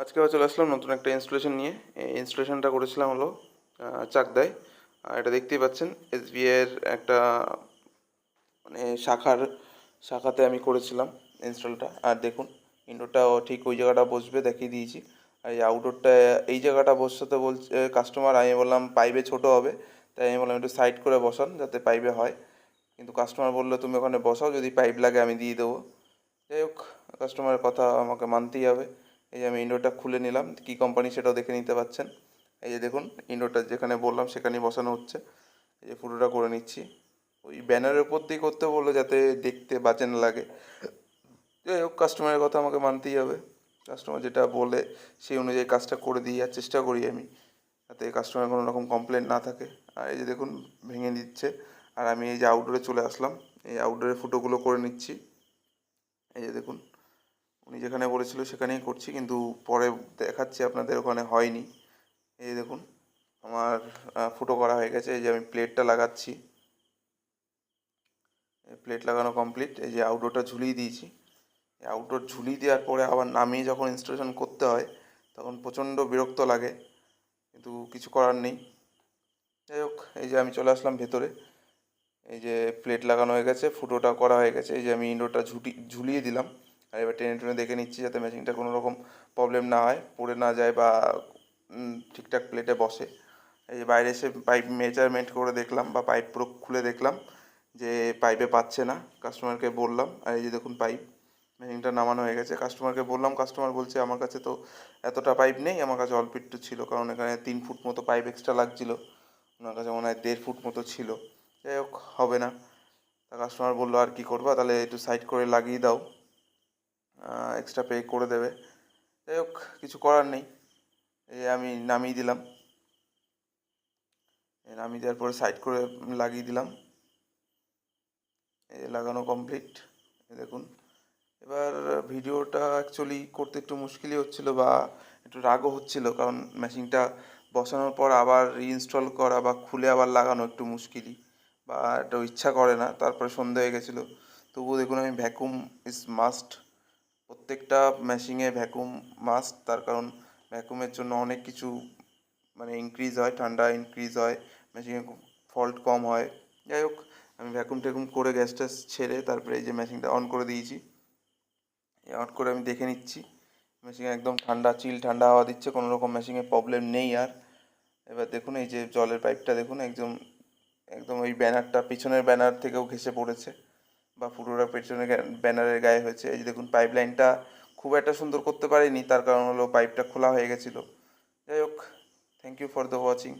আজকে আবার চলে আসলাম নতুন একটা ইনস্টলেশন নিয়ে। এই ইনস্টলেশনটা করেছিলাম হলো চাকদায়। আর এটা দেখতেই পাচ্ছেন এসবিআইয়ের একটা মানে শাখার, শাখাতে আমি করেছিলাম ইনস্টলটা আর দেখুন ইনডোরটাও ঠিক ওই জায়গাটা বসবে, দেখিয়ে দিয়েছি। আর এই আউটডোরটা এই জায়গাটা বসাতে বলছে কাস্টমার আমি বললাম পাইপে ছোট হবে। তাই আমি বললাম, একটু সাইড করে বসান, যাতে পাইপে হয়। কিন্তু কাস্টমার বলল, তুমি ওখানে বসাও, যদি পাইপ লাগে, আমি দিয়ে দেবো। যাই হোক কাস্টমারের কথা আমাকে মানতেই হবে। এই যে আমি ইনডোরটা খুলে নিলাম, কী কোম্পানি সেটাও দেখে নিতে পাচ্ছেন। এই যে দেখুন ইনডোরটা যেখানে বললাম সেখানেই বসানো হচ্ছে। এই যে পুরোটা করে নিচ্ছি। ওই ব্যানারের উপর দিয়ে করতে বলল যাতে দেখতে বাজে না লাগে। যাই হোক কাস্টমারের কথা আমাকে মানতেই হবে। কাস্টমার যেটা বলে, সেই অনুযায়ী কাজটা করে দিয়ে আর চেষ্টা করি আমি, যাতে কাস্টমার কোনো রকম কমপ্লেন না থাকে। আর এই যে দেখুন, ভেঙে দিচ্ছে। আর আমি এই যে আউটডোরে চলে আসলাম। এই আউটডোরের ফুটোগুলো করে নিচ্ছি। এই যে দেখুন যেখানে বলেছিল সেখানেই করছি, কিন্তু পরে দেখাচ্ছি আপনাদের, ওখানে হয়নি। এই দেখুন, আমার ফুটো করা হয়ে গেছে, এই যে আমি প্লেটটা লাগাচ্ছি। প্লেট লাগানো কমপ্লিট, এই যে আউটডোরটা ঝুলিয়ে দিয়েছি। আউটডোর ঝুলিয়ে দেওয়ার পরে আবার নামিয়ে যখন ইনস্টলেশন করতে হয়, তখন প্রচণ্ড বিরক্ত লাগে, কিন্তু কিছু করার নেই। যাই হোক, এই যে আমি চলে আসলাম ভেতরে। এই যে প্লেট লাগানো হয়ে গেছে ফুটোটা করা হয়ে গেছে, এই যে আমি ইনডোরটা ঝুটি, ঝুলিয়ে দিলাম। আর এবার টেনে টেনে দেখে নিচ্ছি যাতে মেশিনটা কোনো রকম প্রবলেম না হয়, পড়ে না যায় বা ঠিকঠাক প্লেটে বসে। এই বাইরে এসে পাইপ মেজারমেন্ট করে দেখলাম বা পাইপ পুরো খুলে দেখলাম যে পাইপে পাচ্ছে না। কাস্টমারকে বললাম, আর এই যে দেখুন পাইপ মেশিনটা নামানো হয়ে গেছে। কাস্টমারকে বললাম কাস্টমার বলছে, আমার কাছে তো এতটা পাইপ নেই, আমার কাছে অল্প একটু ছিল, কারণ এখানে তিন ফুট মতো পাইপ এক্সট্রা লাগছিল। ওনার কাছে মনে হয় দেড় ফুট মতো ছিল। যাই হোক, হবে না। তা কাস্টমার বলল, আর কি করবা? তাহলে একটু সাইড করে লাগিয়ে দাও। এক্সট্রা পে করে দেবে। যাই হোক, কিছু করার নেই। এই আমি নামিয়ে দিলাম। নামিয়ে দেওয়ার পরে সাইড করে লাগিয়ে দিলাম। এই লাগানো কমপ্লিট দেখুন, এবার ভিডিওটা অ্যাকচুয়ালি করতে একটু মুশকিলই হচ্ছিল বা একটু রাগও হচ্ছিল, কারণ মেশিনটা বসানোর পর আবার রিইনস্টল করা বা খুলে আবার লাগানো একটু মুশকিলই বা একটু ইচ্ছা করে না, তারপরে সন্ধে হয়ে গেছিল। তবুও দেখুন, আমি ভ্যাকুম ইজ মাস্ট প্রত্যেকটা মেশিনে ভ্যাকুম মাস্ট তার কারণ ভ্যাকুমের জন্য অনেক কিছু মানে ইনক্রিজ হয়, ঠান্ডা ইনক্রিজ হয় মেশিনে ফল্ট কম হয়। যাই হোক, আমি ভ্যাকুম ট্যাকুম করে গ্যাস ট্যাস ছেড়ে তারপরে এই যে মেশিনটা অন করে দিয়েছি। অন করে আমি দেখে নিচ্ছি। মেশিনে একদম ঠান্ডা চিল ঠান্ডা হাওয়া দিচ্ছে, কোনো রকম মেশিনে প্রবলেম নেই আর। এবার দেখুন, এই যে জলের পাইপটা দেখুন, একদম একদম ওই ব্যানারটা পিছনের ব্যানার থেকেও ঘেসে পড়েছে। বা পুরোটা পেছনে ব্যানারের গায়ে হয়েছে। এই যে দেখুন পাইপ লাইনটা খুব একটা সুন্দর করতে পারিনি, তার কারণ হলো পাইপটা খোলা হয়ে গেছিল। যাই হোক thank you for the watching